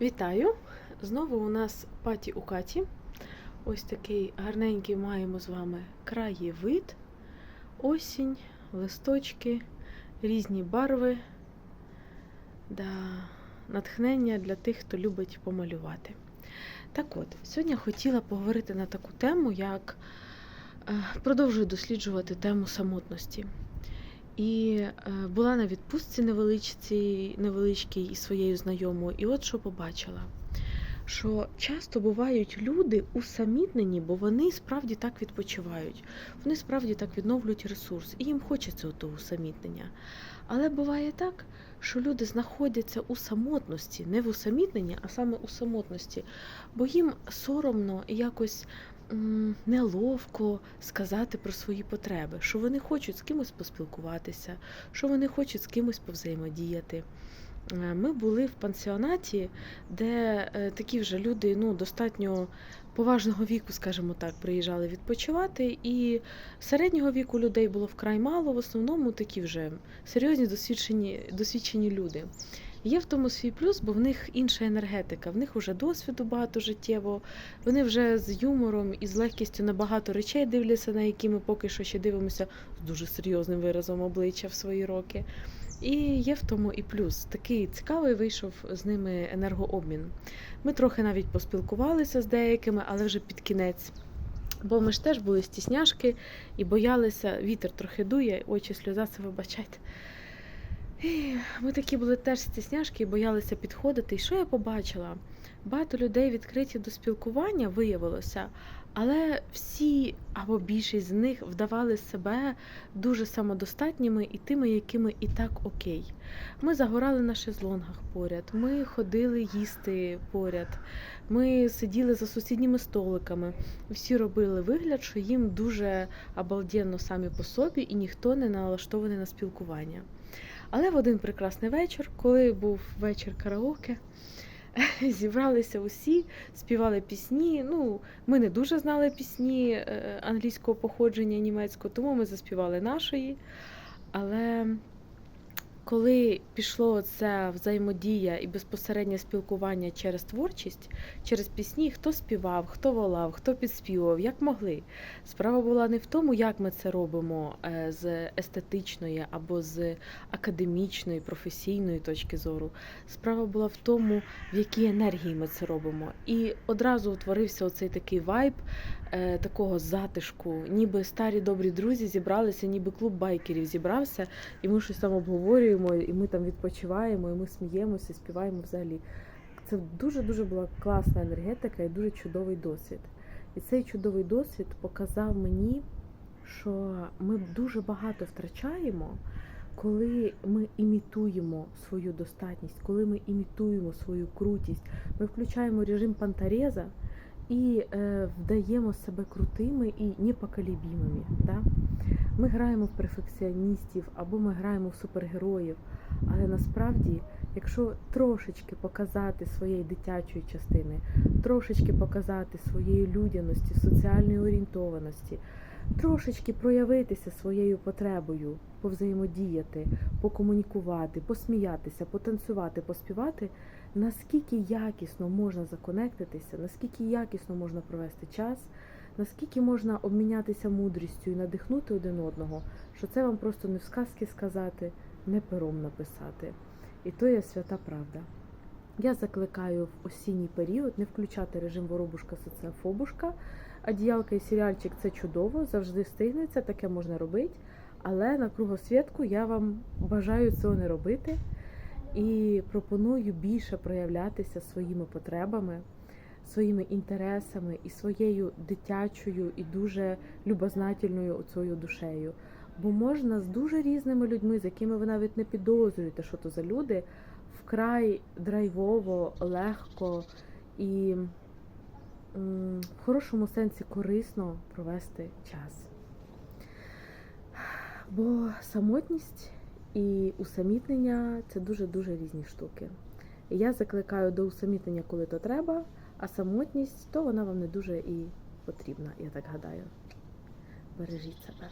Вітаю! Знову у нас паті у каті. Ось такий гарненький маємо з вами краєвид, осінь, листочки, різні барви. Да, натхнення для тих, хто любить помалювати. Так от, сьогодні хотіла поговорити на таку тему, як е, продовжую досліджувати тему самотності. І е, була на відпустці невеличкій, невеличкій із своєю знайомою, і от що побачила. Що часто бувають люди усамітнені, бо вони справді так відпочивають, вони справді так відновлюють ресурс, і їм хочеться того усамітнення. Але буває так, що люди знаходяться у самотності, не в усамітненні, а саме у самотності, бо їм соромно якось неловко сказати про свої потреби, що вони хочуть з кимось поспілкуватися, що вони хочуть з кимось повзаємодіяти. Е, Ми були в пансіонаті, де е, такі вже люди ну, достатньо поважного віку, скажімо так, приїжджали відпочивати, і середнього віку людей було вкрай мало, в основному такі вже серйозні досвідчені, досвідчені люди. Є в тому свій плюс, бо в них інша енергетика, в них вже досвіду багато життєво, вони вже з юмором і з легкістю на багато речей дивляться, на які ми поки що ще дивимося з дуже серйозним виразом обличчя в свої роки. І є в тому і плюс. Такий цікавий вийшов з ними енергообмін. Ми трохи навіть поспілкувалися з деякими, але вже під кінець. Бо ми ж теж були стісняшки і боялися, вітер трохи дує, очі сльоза, це вибачайте. І Ми такі були теж стісняшки і боялися підходити. І що я побачила? Багато людей відкриті до спілкування виявилося, але всі або більшість з них вдавали себе дуже самодостатніми і тими, якими і так окей. Ми загорали на шезлонгах поряд, ми ходили їсти поряд, ми сиділи за сусідніми столиками. Всі робили вигляд, що їм дуже обалденно самі по собі, і ніхто не налаштований на спілкування. Але в один прекрасний вечір, коли був вечір караоке, зібралися усі, співали пісні. Ну, ми не дуже знали пісні е, англійського походження німецького, тому ми заспівали нашої. Але коли пішло це взаємодія і безпосереднє спілкування через творчість, через пісні, хто співав, хто волав, хто підспівував, як могли. Справа була не в тому, як ми це робимо е, з естетичної або з академічної, професійної точки зору. Справа була в тому, в якій енергії ми це робимо. І одразу утворився оцей такий вайб е, такого затишку, ніби старі добрі друзі зібралися, ніби клуб байкерів зібрався, і ми щось там обговорюємо, і ми там відпочиваємо, і ми сміємося, співаємо взагалі. Це дуже-дуже була класна енергетика і дуже чудовий досвід. І цей чудовий досвід показав мені, що ми дуже багато втрачаємо, коли ми імітуємо свою достатність, коли ми імітуємо свою крутість. Ми включаємо режим пантареза і е, вдаємо себе крутими і непоколебімими. Да? Ми граємо в перфекціоністів або ми граємо в супергероїв. Але насправді, якщо трошечки показати своєї дитячої частини, трошечки показати своєї людяності, соціальної орієнтованості, трошечки проявитися своєю потребою, повзаємодіяти, покомунікувати, посміятися, потанцювати, поспівати, наскільки якісно можна законектитися, наскільки якісно можна провести час, наскільки можна обмінятися мудрістю і надихнути один одного, що це вам просто не в сказки сказати, не пером написати. І то є свята правда. Я закликаю в осінній період не включати режим воробушка соціофобушка. Одіялка і серіальчик це чудово, завжди встигнеться, таке можна робити. Але на кругосвітку я вам бажаю цього не робити і пропоную більше проявлятися своїми потребами, своїми інтересами і своєю дитячою і дуже любознательною оцею душею. Бо можна з дуже різними людьми, з якими ви навіть не підозрюєте, що то за люди, вкрай драйвово, легко і в хорошому сенсі корисно провести час. Бо самотність і усамітнення це дуже-дуже різні штуки. Я закликаю до усамітнення, коли то треба, а самотність то вона вам не дуже і потрібна, я так гадаю. Бережіть себе.